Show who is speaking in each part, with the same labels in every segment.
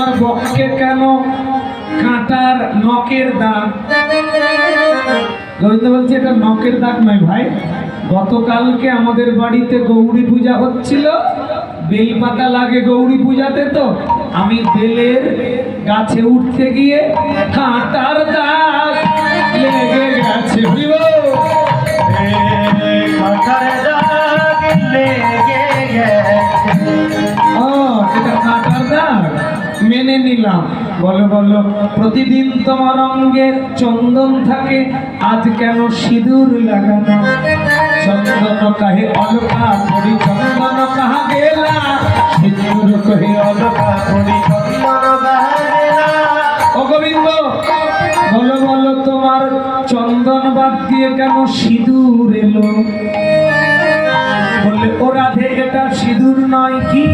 Speaker 1: তোমার বক্ষে কেন কাঁটার নখের দাগ? গোবিন্দ বলছে, এটা নখের দাগ নয় ভাই। গতকালকে আমাদের বাড়িতে গৌরী পূজা হচ্ছিল। বেলপাতা লাগে গৌরী পূজাতে তো। আমি বেলের গাছে উঠতে গিয়ে কাঁটার মেনে নিলাম। বলো বলো, প্রতিদিন তোমার অঙ্গে চন্দন থাকে, আজ কেন সিঁদুর লাগানো চন্দন কাহে অলকা পড়ি, চন্দন কাহা গেলা? সিঁদুর কহে অলকা পড়ি ও গোবিন্দ, বলো বলো, তোমার চন্দন বাদ দিয়ে কেন সিঁদুর এলো? বললে, ও রাধে, এটা সিঁদুর নয় কি?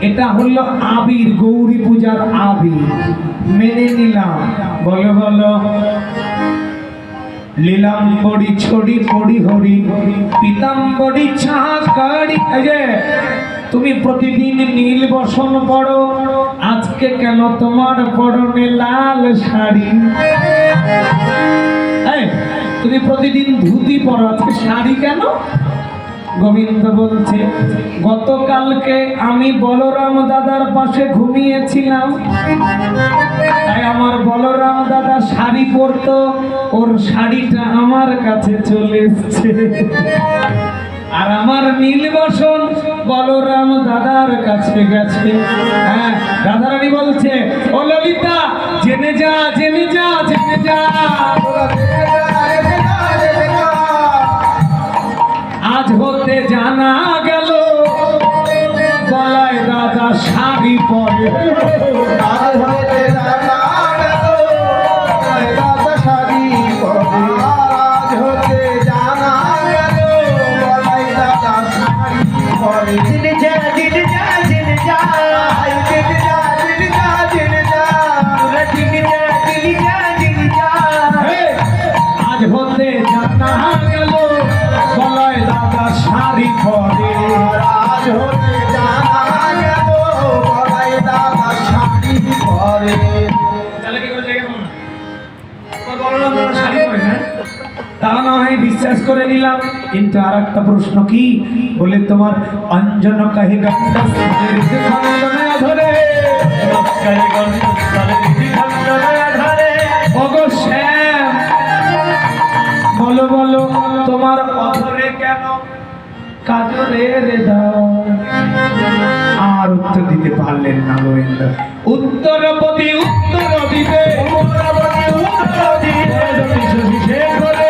Speaker 1: এটা হলো আবির, গৌরী পূজার আবির। মেনে নিলাম। বলো বলো। লীলাম্বরী ছড়ি, পড়ি, হরি। পিতাম্বরী যে, তুমি প্রতিদিন নীল বসন পড়ো। আজকে কেন তোমার পরনে লাল শাড়ি? তুমি প্রতিদিন ধুতি পরো। আজকে শাড়ি কেন? গোবিন্দ বলছে, গতকালকে আমি বলরাম দাদার পাশে ঘুমিয়েছিলাম। তাই আমার বলরাম দাদা শাড়ি পরতো, ওর শাড়িটা আমার কাছে চলে এসছে। আর আমার নীল বসন বলরাম দাদার কাছে গেছে। হ্যাঁ রাধারানী বলছে, ও ললিতা, জেনে যা জেনে যা জেনে যা আজ হতে জানা গেল গলায় দাদা শাড়ি পরে। হে, শাড়ি পরে তাহলে কি করে জায়গা পাবো না? তোমার বলরাম দাদা শাড়ি পরে, হ্যাঁ? তা না হয় বিশ্বাস করে নিলাম। কিন্তু আর একটা প্রশ্ন কি? বলে তোমার অঞ্জন কাহে গঙ্গা ধরে। কাজরে রে দাও আর উত্তর দিতে পারলেন না গোবিন্দ উত্তরপতি উত্তর শেখরে।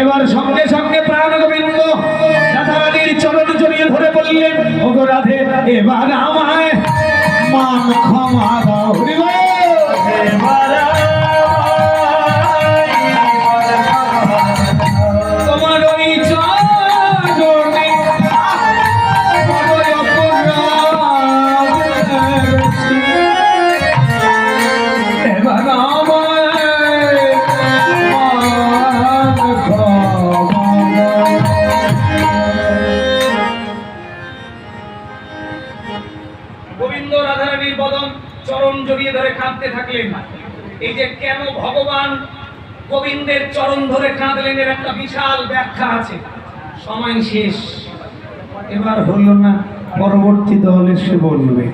Speaker 1: এবার সঙ্গে সঙ্গে প্রাণ গোবিন্দ রাধারানীর চরণ জড়িয়ে ধরে বললেন, ওগো রাধে, এবার আমায় মান এই যে কেন ভগবান গোবিন্দের চরণ ধরে কাঁদলেন এর একটা বিশাল ব্যাখ্যা আছে। সময় শেষ। এবার হলো না, পরবর্তী দলে সে বলবে।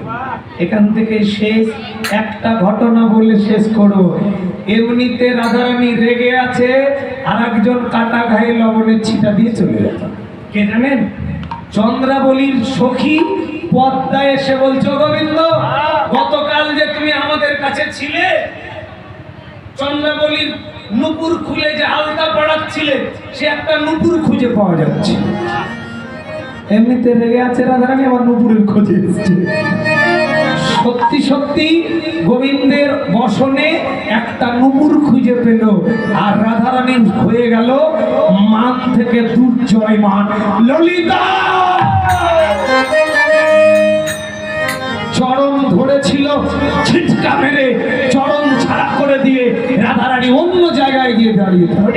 Speaker 1: এখান থেকে শেষ, একটা ঘটনা বলে শেষ করব এমনিতে রাধারানী রেগে আছে আর একজন কাটা ঘায়ে লবণের ছিটা দিয়ে চলে গেছে কে জানেন? চন্দ্রাবলীর সখী পদ্মা এসে বলছো গোবিন্দ গতকাল যে তুমি আমাদের কাছে ছিলে চন্দ্রাবলীর নুপুর খুলে যে আলতা পড়াচ্ছিলে সে একটা নুপুর খুঁজে পাওয়া যাচ্ছে। এমনিতে রেগে আছে রাধারানী আমার নুপুরের খোঁজে এসছে। সত্যি সত্যি গোবিন্দের বসনে একটা নুপুর খুঁজে পেল আর রাধারানী হয়ে গেল মান থেকে দুর্জয় মান। ললিতা! দাঁড়িয়ে থাকে।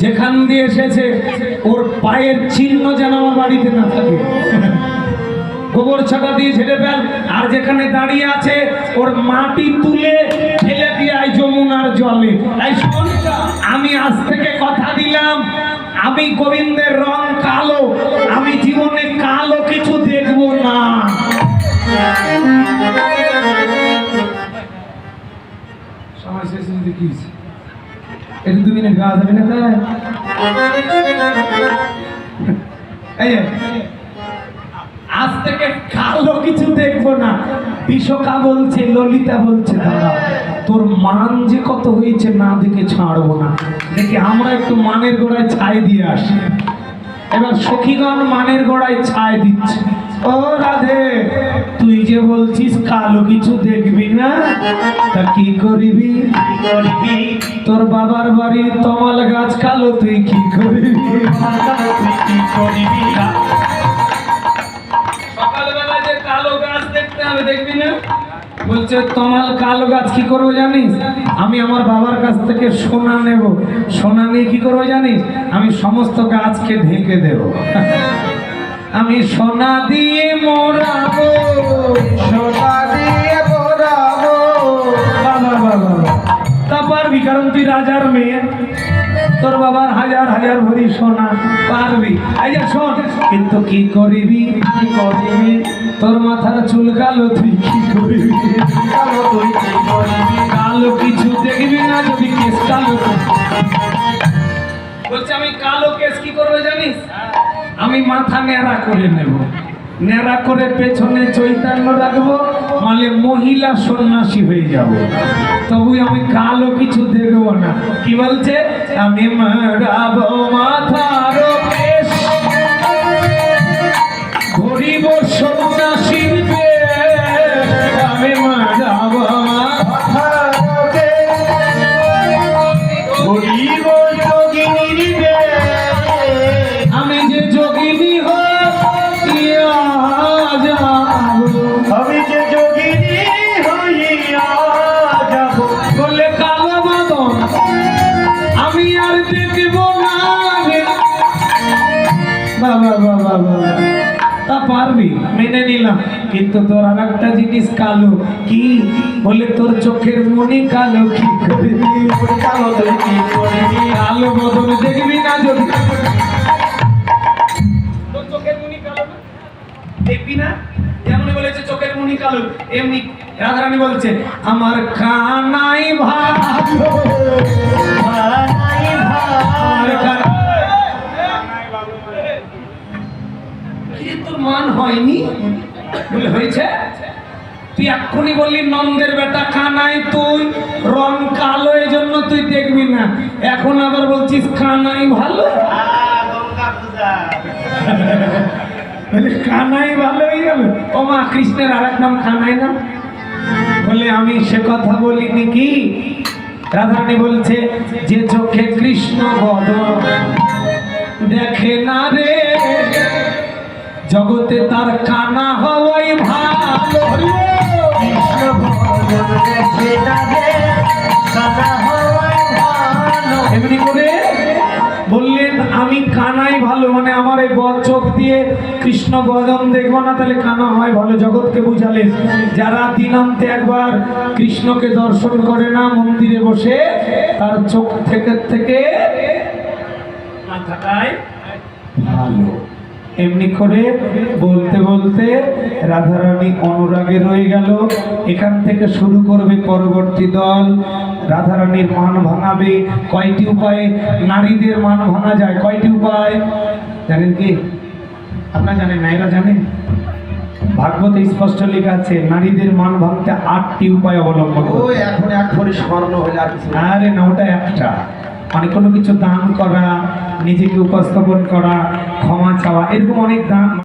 Speaker 1: যেখান দিয়ে এসেছে ওর পায়ের চিহ্ন যেন আমার বাড়িতে না থাকে। গোবর ছাটা দিয়ে ছেড়ে ফেল। আর যেখানে দাঁড়িয়ে আছে ওর মাটি তুলে ফেলে দিয়ে আই যমুনার জলে। তাই শোন আমি আজ থেকে কথা দিলাম আমি গোবিন্দের রং কালো আমি জীবনে কালো কিছু দেখব না। কি যে, আজ থেকে কালো কিছু দেখব না বিশোকা বলছে ললিতা বলছে তোর মান যে কত হয়েছে না দেখে ছাড়বো না দেখি আমরা একটু মানের গোড়ায় ছাই দিয়ে আসি এবার সখীগণ মানের গোড়ায় ছাই দিচ্ছে ও রাধে, তুই যে বলছিস কালো কিছু দেখবি না? তা কি করবি?
Speaker 2: করবি
Speaker 1: তোর বাবার বাড়ির তমাল গাছ কালো তুই কি করবি বলছে, তমাল কালো গাছ কি করব জানিস? আমি আমার বাবার কাছ থেকে সোনা নেব। সোনা নিয়ে কি করব জানিস? আমি সমস্ত গাছকে ঢেকে দেব। আমি সোনা দিয়ে মোড়াবো,
Speaker 2: সোনা দিয়ে মোড়াবো।
Speaker 1: বাবা বাবা তা পারবি, কারণ তুই রাজার মেয়ে। তোর বাবার হাজার হাজার ভরি সোনা পারবি। এই যে শোন, কিন্তু কি করিবি কি করিবি? তোর মাথার চুল কালো, তুই কি করবি?
Speaker 2: কালো, তুই কি করবি?
Speaker 1: কালো কিছু দেখবি না যদি কেস কালো। বলছে, আমি কালো কেস কি করবে জানিস? আমি মাথা নেড়া করে নেব। নেড়া করে পেছনে চৈতন্য রাখব মানে মহিলা সন্ন্যাসী হয়ে যাব। তবু আমি কালো কিছু দেখব না। কি বলছে? আমি মাথা ঘুরিব সন্ন্যাসীর মেনে নিলাম। কিন্তু তোর আর একটা জিনিস কালো কি? বলে তোর চোখের মনি কালো কি? করবি
Speaker 2: কালো তুই
Speaker 1: দেখবি না যদি চোখের বলেছে চোখের মনি কালো, এমনি রাধারানী বলছে, আমার কানাই ভালো কি তোর মান হয়নি। বলে হয়েছে, তুই এক্ষুনি বললি, নন্দের বেটা কানাই তুই, রং কালো এই জন্য তুই দেখবি না। এখন আবার বলছিস কানাই ভালো? কানাই ভালো হয়ে গেল ও মা, কৃষ্ণের আর এক নাম কানাই না? বলে, আমি সে কথা বলিনি কি? রাধারানী বলছে, যে চোখে কৃষ্ণ বদ দেখে না রে জগতে তার কানা হওয়াই ভালো। এমনি করে বললেন, আমি কানাই ভালো মানে আমার এই বদ চোখ দিয়ে কৃষ্ণ বদন দেখব না, তাহলে কানা হয় ভালো। জগৎকে বুঝালেন, যারা দিনান্তে একবার কৃষ্ণকে দর্শন করে না, মন্দিরে বসে তার চোখ থেকে থেকে ভালো। এমনি করে বলতে বলতে রাধারানী অনুরাগে রয়ে গেল। এখান থেকে শুরু করবে পরবর্তী দল। রাধারানীর মান ভাঙাবে। কয়টি উপায়ে নারীদের মান ভাঙা যায়? কয়টি উপায়? জানেন কি? আপনারা জানেন নারীরা জানেন ভাগবতে স্পষ্ট লেখা আছে নারীদের মান ভাঙতে আটটি উপায় অবলম্বন
Speaker 2: ওই এখন এক ভরি স্বর্ণ হলে আর না।
Speaker 1: আরে না ওটা একটা। মানে কোনো কিছু দান করা নিজেকে উপস্থাপন করা ক্ষমা চাওয়া এরকম অনেক দান